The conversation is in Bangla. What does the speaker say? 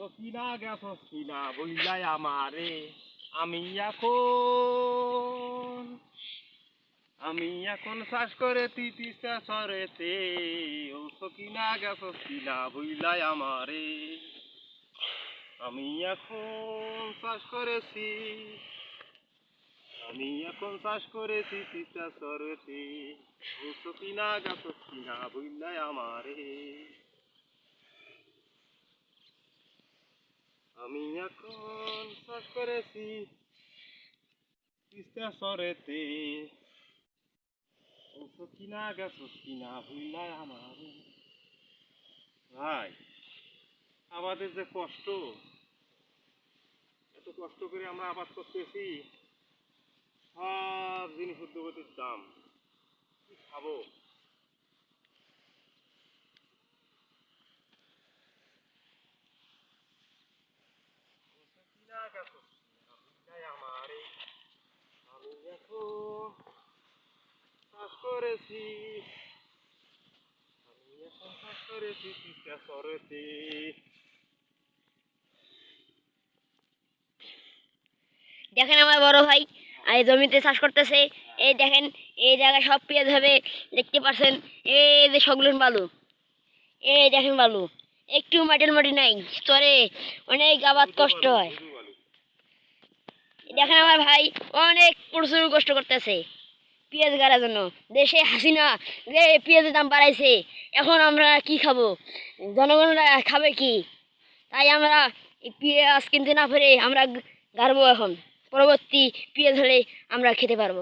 তো কিনা গেছ? কিনা বইলাই আমারে। আমি এখন আমি এখন চাষ করে তিতিসা সরেতে ও সকিনা গেছ, কিনা বইলাই আমারে। আমি এখন চাষ করেছি। আমি এখন চাষ করেছি তিতা সরেতে ও সকিনা গেছ, কিনা বইলাই আমারে। আমি এখন চাষ করেছি, তিস্তা সরেতে। ও কিনা গেছো, কিনা হইলাই আমার। ভাই, আমাদের যে কষ্ট, এত কষ্ট করে আমরা আবাদ করতেছি, সব জিনিস উদ্যোগতির দাম। কি খাব? দেখেন আমার বড় ভাই এই জমিতে চাষ করতেছে। এই দেখেন, এই জায়গায় সব পেঁয়াজ হবে, দেখতে পাচ্ছেন? এই যে সগলুন বালু। এই দেখেন বালু। একটু মাটির মাটি নাই, চরে অনেক আবাদ কষ্ট হয়। দেখেন আমার ভাই অনেক প্রচুর কষ্ট করতেছে পেঁয়াজ গাড়ার জন্য। দেশে হাসিনা যে পেঁয়াজের দাম বাড়াইছে, এখন আমরা কি খাব? জনগণরা খাবে কি? তাই আমরা পেঁয়াজ কিনতে না পেরে আমরা গাড়বো এখন। পরবর্তী পেঁয়াজ হলে আমরা খেতে পারব।